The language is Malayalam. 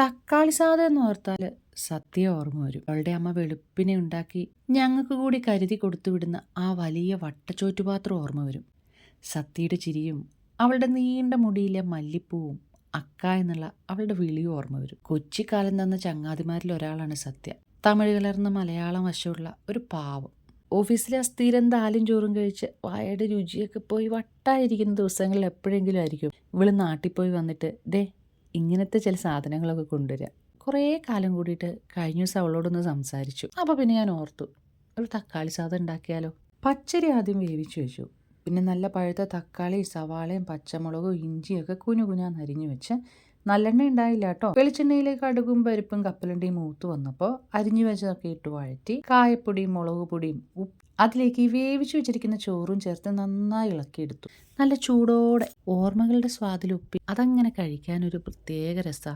തക്കാളി സാധനം എന്ന് ഓർത്താൽ സത്യ ഓർമ്മ വരും. അവളുടെ അമ്മ വെളുപ്പിനെ ഉണ്ടാക്കി ഞങ്ങൾക്ക് കൂടി കരുതി കൊടുത്തു വിടുന്ന ആ വലിയ വട്ടച്ചോറ്റുപാത്രം ഓർമ്മ വരും. സത്യയുടെ ചിരിയും അവളുടെ നീണ്ട മുടിയിലെ മല്ലിപ്പൂവും അക്ക എന്നുള്ള അവളുടെ വിളിയും ഓർമ്മ വരും. കൊച്ചിക്കാലം തന്ന ചങ്ങാതിമാരിൽ ഒരാളാണ് സത്യ. തമിഴ് കലർന്ന മലയാളം വശമുള്ള ഒരു പാവം. ഓഫീസിലെ അസ്ഥിരം താലും ചോറും കഴിച്ച് വായയുടെ രുചിയൊക്കെ പോയി വട്ടായിരിക്കുന്ന ദിവസങ്ങളിൽ എപ്പോഴെങ്കിലും ആയിരിക്കും. ഇവൾ നാട്ടിൽ പോയി വന്നിട്ട് ദേ ഇങ്ങനത്തെ ചില സാധനങ്ങളൊക്കെ കൊണ്ടുവരിക കുറേ കാലം കൂടിയിട്ട് കഴിഞ്ഞ ദിവസം അവളോടൊന്ന് സംസാരിച്ചു. അപ്പോൾ പിന്നെ ഞാൻ ഓർത്തു ഒരു തക്കാളി സാധനം ഉണ്ടാക്കിയാലോ? പച്ചരി ആദ്യം വേവിച്ചു വെച്ചു. പിന്നെ നല്ല പഴുത്ത തക്കാളി സവാളയും പച്ചമുളകും ഇഞ്ചിയൊക്കെ കുഞ്ഞു കുഞ്ഞാന്ന് അരിഞ്ഞു വെച്ച് നല്ലെണ്ണ ഉണ്ടായില്ല കേട്ടോ വെളിച്ചെണ്ണയിലേക്ക് കടുകും പരിപ്പും കപ്പലണ്ടിയും മൂത്ത് വന്നപ്പോൾ അരിഞ്ഞു വെച്ചതൊക്കെ ഇട്ട് വഴറ്റി കായപ്പൊടിയും മുളക് പൊടിയും ഉപ്പ് അതിലേക്ക് വേവിച്ചു വെച്ചിരിക്കുന്ന ചോറും ചേർത്ത് നന്നായി ഇളക്കിയെടുത്തു. നല്ല ചൂടോടെ ഓർമ്മകളുടെ സ്വാദിലുപ്പി അതങ്ങനെ കഴിക്കാനൊരു പ്രത്യേക രസമാണ്